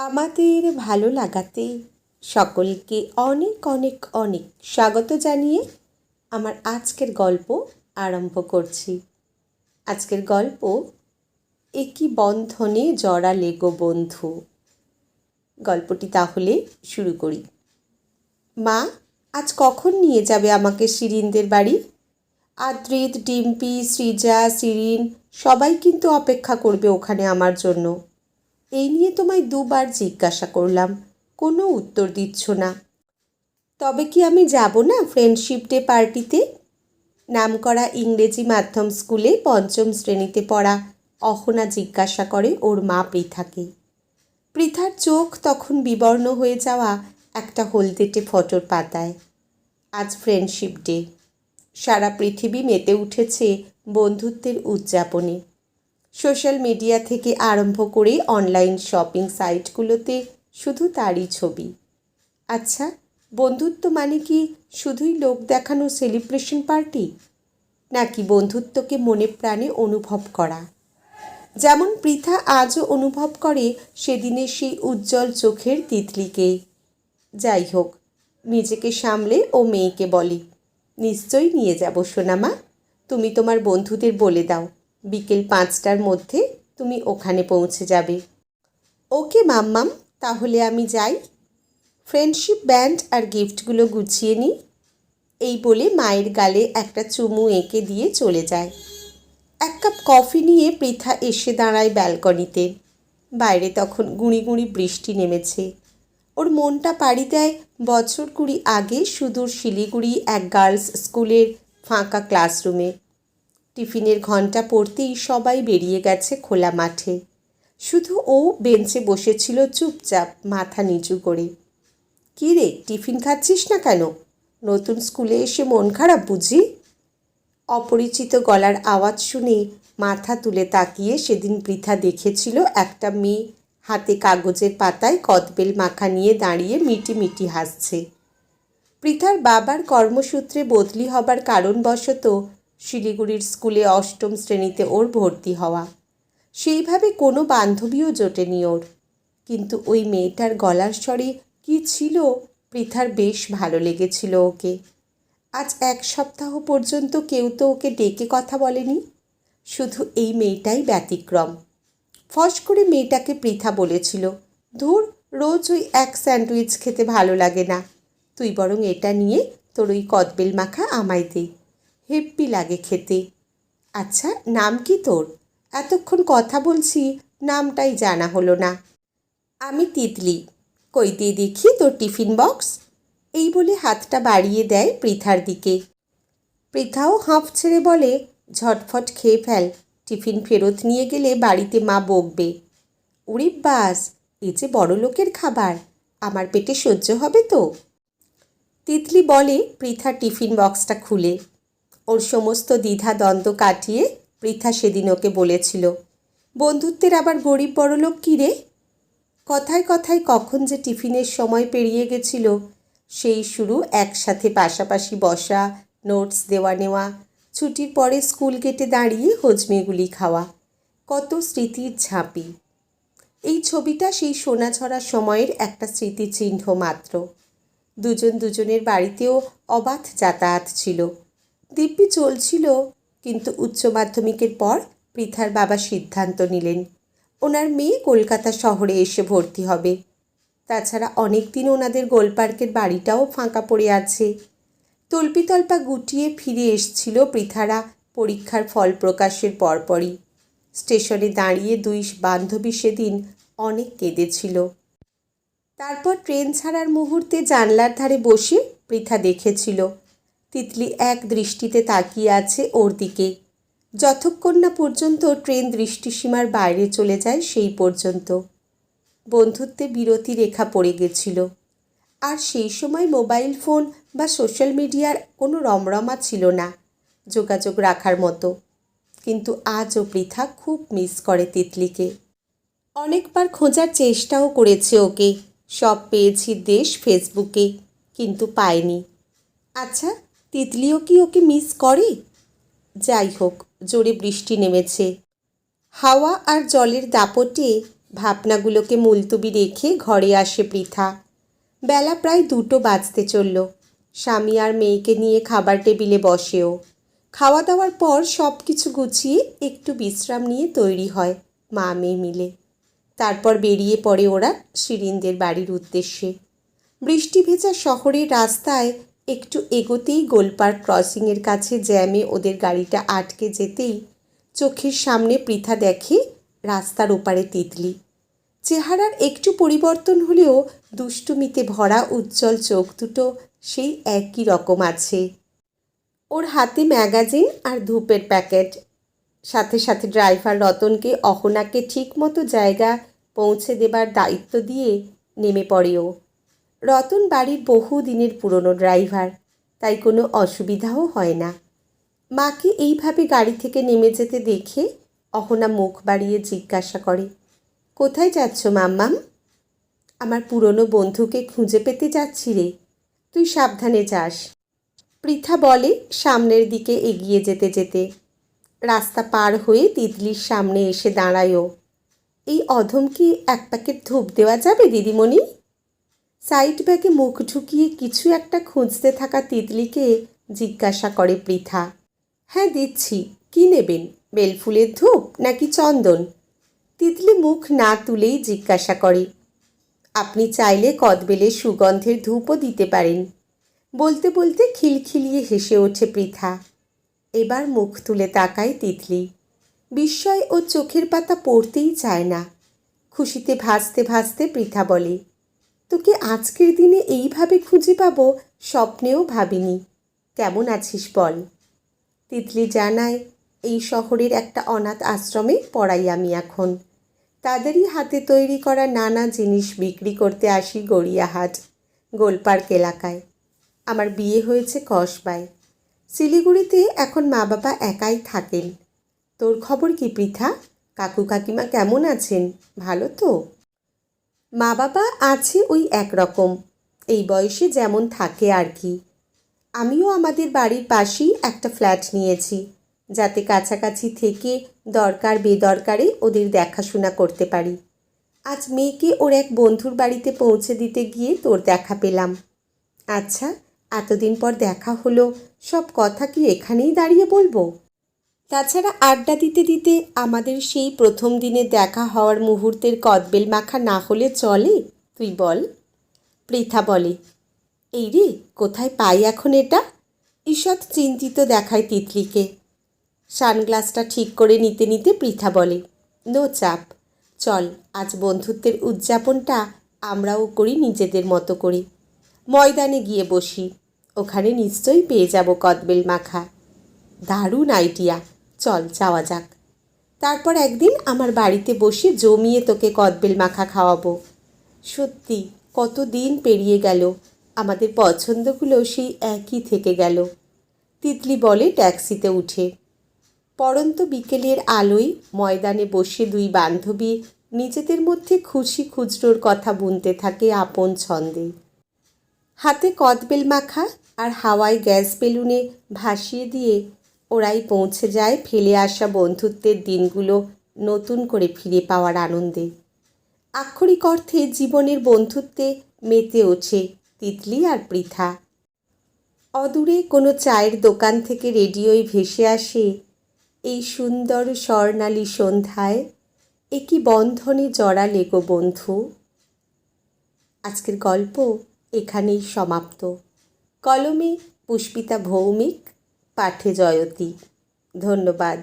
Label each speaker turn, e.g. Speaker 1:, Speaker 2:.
Speaker 1: আমাদের ভালো লাগাতে সকলকে অনেক অনেক অনেক স্বাগত জানিয়ে আমার আজকের গল্প আরম্ভ করছি। আজকের গল্প, একই বন্ধনে জড়া লেগো বন্ধু। গল্পটি তাহলে শুরু করি। মা, আজ কখন নিয়ে যাবে আমাকে শিরিনদের বাড়ি? আদ্রিত, ডিম্পি, সৃজা, শিরিন সবাই কিন্তু অপেক্ষা করবে ওখানে আমার জন্য। এই নিয়ে তোমায় দুবার জিজ্ঞাসা করলাম। কোনো উত্তর দিচ্ছ না। তবে কি আমি যাব না ফ্রেন্ডশিপ ডে পার্টিতে? নামকরা ইংরেজি মাধ্যম স্কুলে পঞ্চম শ্রেণীতে পড়া অহনা জিজ্ঞাসা করে ওর মা পৃথাকে। পৃথার চোখ তখন বিবর্ণ হয়ে যাওয়া একটা হলদেটে ফটোর পাতায়। আজ ফ্রেন্ডশিপ ডে। সারা পৃথিবী মেতে উঠেছে বন্ধুত্বের উদযাপনে। সোশ্যাল মিডিয়া থেকে আরম্ভ করে অনলাইন শপিং সাইটগুলোতে শুধু তারই ছবি। আচ্ছা বন্ধুত্ব মানে কি শুধুই লোক দেখানো সেলিব্রেশন পার্টি? নাকি বন্ধুত্বকে মনে প্রাণে অনুভব করা? যেমন পৃথা আজও অনুভব করে সেদিনে সেই উজ্জ্বল চোখের তিতলিকে। যাই হোক, নিজেকে সামলে ও মেয়েকে বলে, নিশ্চয়ই নিয়ে যাব সোনামা। তুমি তোমার বন্ধুদের বলে দাও। বিকেল পাঁচটার মধ্যে তুমি ওখানে পৌঁছে যাবে। ওকে, মাম্মাম, তাহলে আমি যাই। ফ্রেন্ডশিপ ব্যান্ড আর গিফটগুলো গুছিয়ে নিই। এই বলে মায়ের গালে একটা চুমু এঁকে দিয়ে চলে যায়। এক কাপ কফি নিয়ে পৃথা এসে দাঁড়ায় ব্যালকনিতে। বাইরে তখন গুঁড়ি গুঁড়ি বৃষ্টি নেমেছে। ওর মনটা পাড়ি দেয় বছর কুড়ি আগে সুদূর শিলিগুড়ি এক গার্লস স্কুলের ফাঁকা ক্লাসরুমে। টিফিনের ঘণ্টা পড়তেই সবাই বেরিয়ে গেছে খোলা মাঠে। শুধু ও বেঞ্চে বসেছিল চুপচাপ, মাথা নিচু করে। কী রে, টিফিন খাচ্ছিস না কেন? নতুন স্কুলে এসে মন খারাপ বুঝি? অপরিচিত গলার আওয়াজ শুনে মাথা তুলে তাকিয়ে সেদিন পৃথা দেখেছিল একটা মেয়ে। হাতে কাগজের পাতায় কদবেল মাখা নিয়ে দাঁড়িয়ে মিটি মিটি হাসছে। পৃথার বাবার কর্মসূত্রে বদলি হবার কারণবশত শিলিগুড়ির স্কুলে অষ্টম শ্রেণীতে ওর ভর্তি হওয়া। সেইভাবে কোনো বান্ধবীও জোটেনি ওর। কিন্তু ওই মেয়েটার গলার স্বরে কী ছিল পৃথার বেশ ভালো লেগেছিল ওকে। আজ এক সপ্তাহ পর্যন্ত কেউ তো ওকে ডেকে কথা বলেনি। শুধু এই মেয়েটাই ব্যতিক্রম। ফস করে মেয়েটাকে পৃথা বলেছিল, ধুর, রোজ ওই এক স্যান্ডউইচ খেতে ভালো লাগে না। তুই বরং এটা নিয়ে তোর ওই কদবেল মাখা আমায় দে। হেব্বি লাগে খেতে। আচ্ছা নাম কি তোর? এতক্ষণ কথা বলছি, নামটাই জানা হলো না। আমি তিতলি। কই দিয়ে দেখি তোর টিফিন বক্স? এই বলে হাতটা বাড়িয়ে দেয় পৃথার দিকে। পৃথাও হাঁফ ছেড়ে বলে, ঝটফট খেয়ে ফেল, টিফিন ফেরত নিয়ে গেলে বাড়িতে মা বকবে। উড়ি বাস, এ যে বড় লোকের খাবার, আমার পেটে সহ্য হবে তো? তিতলি বলে, পৃথা টিফিন বক্সটা খুলে। ওর সমস্ত দ্বিধা দ্বন্দ্ব কাটিয়ে পৃথা সেদিন ওকে বলেছিল, বন্ধুত্বের আবার গরিব বড়লোক কী রে? কথায় কথায় কখন যে টিফিনের সময় পেরিয়ে গেছিল, সেই শুরু একসাথে পাশাপাশি বসা নোটস দেওয়া নেওয়া, ছুটির পরে স্কুল গেটে দাঁড়িয়ে হজমেগুলি খাওয়া, কত স্মৃতির ঝাঁপি। এই ছবিটা সেই সোনাঝরা সময়ের একটা স্মৃতিচিহ্ন মাত্র। দুজন দুজনের বাড়িতেও অবাধ যাতায়াত ছিল। দিব্যি চলছিল, কিন্তু উচ্চ মাধ্যমিকের পর পৃথার বাবা সিদ্ধান্ত নিলেন, ওনার মেয়ে কলকাতা শহরে এসে ভর্তি হবে। তাছাড়া অনেক দিন ওনাদের গোলপার্কের বাড়িটাও ফাঁকা পড়ে আছে। তল্পিতল্পা গুটিয়ে ফিরে এসছিল পৃথারা পরীক্ষার ফল প্রকাশের পরপরই। স্টেশনে দাঁড়িয়ে দুই বান্ধবী সেদিন অনেক কেঁদেছিল। তারপর ট্রেন ছাড়ার মুহূর্তে জানলার ধারে বসে পৃথা দেখেছিল। তিতলি এক দৃষ্টিতে তাকিয়ে আছে ওর দিকে। যতক্ষণ না পর্যন্ত ট্রেন দৃষ্টিসীমার বাইরে চলে যায়, সেই পর্যন্ত। বন্ধুত্বে বিরতি রেখা পড়ে গেছিল। আর সেই সময় মোবাইল ফোন বা সোশ্যাল মিডিয়ার কোনো রমরমা ছিল না, যোগাযোগ রাখার মতো। কিন্তু আজও পৃথা খুব মিস করে তিতলিকে। অনেকবার খোঁজার চেষ্টাও করেছে ওকে। সব পেয়েছি দেশ ফেসবুকে, কিন্তু পায়নি আচ্ছা তিতলিও কি ওকে মিস করে? যাই হোক জোরে বৃষ্টি নেমেছে। হাওয়া আর জলের দাপটে ভাবনাগুলোকে মুলতুবি রেখে ঘরে আসে পৃথা। বেলা প্রায় দুটো বাজতে চলল। স্বামী আর মেয়েকে নিয়ে খাবার টেবিলে বসেও। খাওয়া দাওয়ার পর সব কিছু গুছিয়ে একটু বিশ্রাম নিয়ে তৈরি হয় মা মেয়ে মিলে। তারপর বেরিয়ে পড়ে ওরা শিরিনদের বাড়ির উদ্দেশ্যে। বৃষ্টি ভেজা শহরের রাস্তায় একটু এগোতেই গোলপার্ক ক্রসিংয়ের কাছে জ্যামে ওদের গাড়িটা আটকে যেতেই চোখের সামনে পৃথা দেখে রাস্তার ওপারে তিতলি। চেহারার একটু পরিবর্তন হলেও দুষ্টুমিতে ভরা উজ্জ্বল চোখ দুটো সেই একই রকম আছে। ওর হাতে ম্যাগাজিন আর ধূপের প্যাকেট। সাথে সাথে ড্রাইভার রতনকে অহনাকে ঠিকমতো জায়গা পৌঁছে দেবার দায়িত্ব দিয়ে নেমে পড়ে ও। রতন বাড়ির বহু দিনের পুরনো ড্রাইভার, তাই কোনো অসুবিধাও হয় না। মাকে এইভাবে গাড়ি থেকে নেমে যেতে দেখে অহনা মুখ বাড়িয়ে জিজ্ঞাসা করে, কোথায় যাচ্ছ মাম্মাম? আমার পুরনো বন্ধুকে খুঁজে পেতে যাচ্ছি রে, তুই সাবধানে যাস। পৃথা বলে সামনের দিকে এগিয়ে যেতে যেতে। রাস্তা পার হয়ে তিতলির সামনে এসে দাঁড়ায়ও এই অধম কি এক প্যাকেট ধূপ দেওয়া যাবে, দিদিমণি? সাইড ব্যাগে মুখ ঢুকিয়ে কিছু একটা খুঁজতে থাকা তিতলিকে জিজ্ঞাসা করে পৃথা। হ্যাঁ দিচ্ছি। কি নেবেন? বেলফুলের ধূপ নাকি চন্দন? তিতলি মুখ না তুলেই জিজ্ঞাসা করে, আপনি চাইলে কদবেলের সুগন্ধের ধূপও দিতে পারেন। বলতে বলতে খিলখিলিয়ে হেসে ওঠে পৃথা। এবার মুখ তুলে তাকায় তিতলি। বিস্ময় ও চোখের পাতা পড়তেই চায় না। খুশিতে ভাসতে ভাসতে পৃথা বলে তোকে আজকের দিনে এইভাবে খুঁজে পাবো স্বপ্নেও ভাবিনি। কেমন আছিস বল? তিতলি জানায়, এই শহরের একটা অনাথ আশ্রমে পড়াই আমি এখন। তাদেরই হাতে তৈরি করা নানা জিনিস বিক্রি করতে আসি গড়িয়াহাট, গোলপার্ক এলাকায়। আমার বিয়ে হয়েছে কসবায়। শিলিগুড়িতে এখন মা বাবা একাই থাকেন। তোর খবর কি পৃথা? কাকু কাকিমা কেমন আছেন? ভালো তো? মা বাবা আছে ওই একরকম। এই বয়সে যেমন থাকে আর কি। আমিও আমাদের বাড়ির পাশেই একটা ফ্ল্যাট নিয়েছি, যাতে কাছাকাছি থেকে দরকার বেদরকারে ওদের দেখাশোনা করতে পারি। আজ মেয়েকে ওর এক বন্ধুর বাড়িতে পৌঁছে দিতে গিয়ে তোর দেখা পেলাম। আচ্ছা এতদিন পর দেখা হলো, সব কথা কি এখানেই দাঁড়িয়ে বলব? তাছাড়া আড্ডা দিতে দিতে আমাদের সেই প্রথম দিনে দেখা হওয়ার মুহূর্তের কদবেল মাখা না হলে চলে? তুই বল। পৃথা বলে, এই রে, কোথায় পাই এখন এটা? ঈষৎ চিন্তিত দেখায় তিতলিকে। সানগ্লাসটা ঠিক করে নিতে নিতে পৃথা বলে, নো চাপ, চল, আজ বন্ধুত্বের উদযাপনটা আমরাও করি নিজেদের মতো করে। ময়দানে গিয়ে বসি, ওখানে নিশ্চয়ই পেয়ে যাব কদবেল মাখা। দারুণ আইডিয়া চল, যাওয়া যাক। তারপর একদিন আমার বাড়িতে বসে জমিয়ে তোকে কদবেল মাখা খাওয়াবো। সত্যি কত দিন পেরিয়ে গেল। আমাদের পছন্দগুলো সেই একই থেকে গেল। তিতলি বলে ট্যাক্সিতে উঠে। পরন্ত বিকেলের আলোয় ময়দানে বসে দুই বান্ধবী নিজেদের মধ্যে খুশি খুচরোর কথা বুনতে থাকে আপন ছন্দে। হাতে কদবেল মাখা আর হাওয়ায় গ্যাস বেলুনে ভাসিয়ে দিয়ে ওরাই পৌঁছে যায় ফেলে আসা বন্ধুত্বের দিনগুলো নতুন করে ফিরে পাওয়ার আনন্দে। আক্ষরিক অর্থে জীবনের বন্ধুত্বে মেতে ওঠে তিতলি আর পৃথা। অদূরে কোনো চায়ের দোকান থেকে রেডিওয় ভেসে আসে এই সুন্দর স্বর্ণালী সন্ধ্যায়। একই বন্ধনে জড়ালে লেগো বন্ধু? আজকের গল্প এখানেই সমাপ্ত। কলমে পুষ্পিতা ভৌমিক পাঠে জয়তী। ধন্যবাদ।